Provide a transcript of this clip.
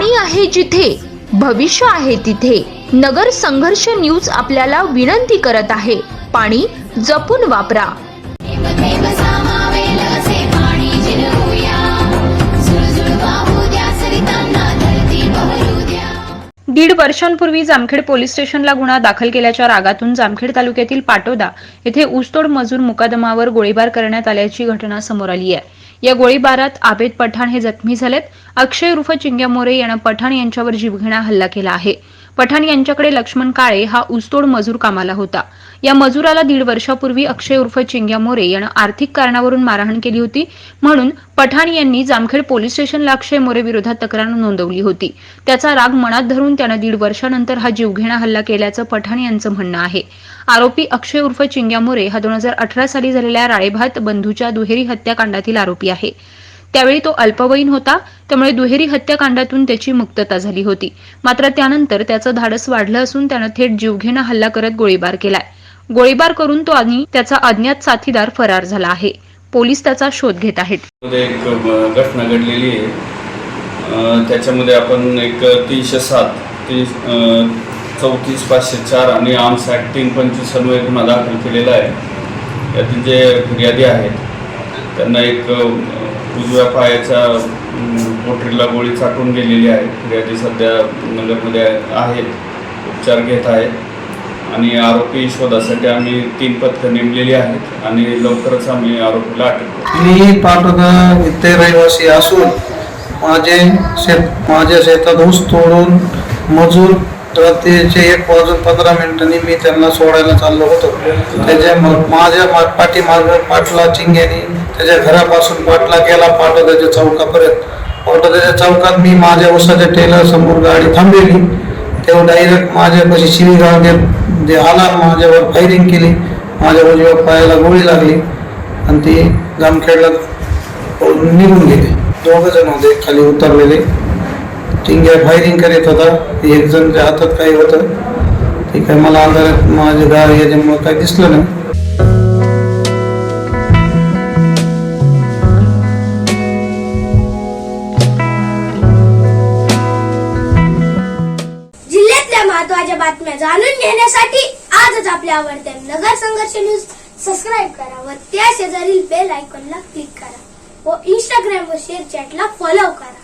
पाणी आहे जिथे भविष्य आहे तिथे नगर संघर्ष न्यूज आपल्याला विनंती करत आहे. पाणी जपून वापरा. दीड वर्षांपूर्वी जामखेड पोलीस स्टेशनला गुन्हा दाखल केल्याच्या रागातून जामखेड तालुक्यातील पाटोदा येथे ऊसतोड मजूर मुकादमावर गोळीबार करण्यात आल्याची घटना समोर आली आहे. या गोळीबारात आबेद पठाण हे जखमी झालेत. अक्षय उर्फ चिंग्या मोरे यानं पठाण यांच्यावर जीवघेणा हल्ला केला आहे. पठाण यांच्याकडे लक्ष्मण काळे हा ऊसतोड मजूर कामाला होता. या मजुराला दीड वर्षापूर्वी अक्षय उर्फ चिंग्या मोरे यानं आर्थिक कारणावरून मारहाण केली होती. म्हणून पठाण यांनी जामखेड पोलीस स्टेशनला अक्षय मोरे विरोधात तक्रार नोंदवली होती. त्याचा राग मनात धरून त्यानं दीड वर्षानंतर हा जीवघेणा हल्ला केल्याचं पठाण यांचं म्हणणं आहे. आरोपी अक्षय उर्फ चिंग्या मोरे हा दोन हजार अठरा साली झालेल्या राळेभात बंधूच्या दुहेरी हत्याकांडातील आरोपी आहे. त्यावेळी तो अल्पवयीन होता त्यामुळे दुहेरी हत्याकांडातून त्याची मुक्तता झाली होती. मात्र त्यानंतर त्याचं धाडस वाढलं असून त्यानं थेट जीवघेणा हल्ला करत गोळीबार केलाय. गोळीबार करून तो आणि त्याचा अज्ञात साथीदार फरार झाला आहे. पोलीस त्याचा शोध घेत आहेत. एक घटना घडलेली आहे. त्याच्यामध्ये आपण एक तीनशे सात तीस चौतीस पाचशे चार आणि आर्म्स ॲक्ट तीन पंचवीस अन्वये गुन्हा दाखल केलेला आहे. यातील जे फिर्यादी आहेत त्यांना एक उजव्या पायाच्या अम, पोटरीला गोळी चाटून गेलेली आहे. फिर्यादी सध्या नगरमध्ये आहेत. उपचार घेत आहेत. आणि आरोपी शोधासाठी आम्ही तीन पथकं नेमलेली आहेत आणि लवकरच आम्ही आरोपीला अटक मी पाटोदा इथे रहिवासी असून माझे शेत माझ्या शेतात ऊस तोडून मजूर रात्रीचे एक वाजून पंधरा मिनिटांनी मी त्यांना सोडायला चाललो होतो. त्याच्या मग माझ्या मा- पाठीमागं पाटला चिंग्याने त्याच्या घरापासून पाटला गेला पाटोद्याच्या चौकापर्यंत. पाटोद्याच्या चौकात मी माझ्या उसाच्या टेलर समोर गाडी थांबलेली तेव्हा डायरेक्ट माझ्यापाशी शिवीगाळ देत जे आला माझ्यावर फायरिंग केली. माझ्या उजव्या पायाला गोळी लागली आणि ती जामखेडला निघून गेले. दोघं जण होते खाली उतरलेले. टिंग्या फायरिंग करीत होता. एक जणच्या हातात काही होतं. ते काय मला अंधारात माझे गाव याच्यामुळे काही दिसलं नाही. जिल्ह्यातल्या महत्त्वाच्या बातम्या जाणून घेण्यासाठी आजच आपल्या आवडत्या नगर संघर्ष न्यूज सबस्क्राईब करा व त्या शेजारील बेल आयकॉनला क्लिक करा व इंस्टाग्राम व शेअर चॅटला फॉलो करा.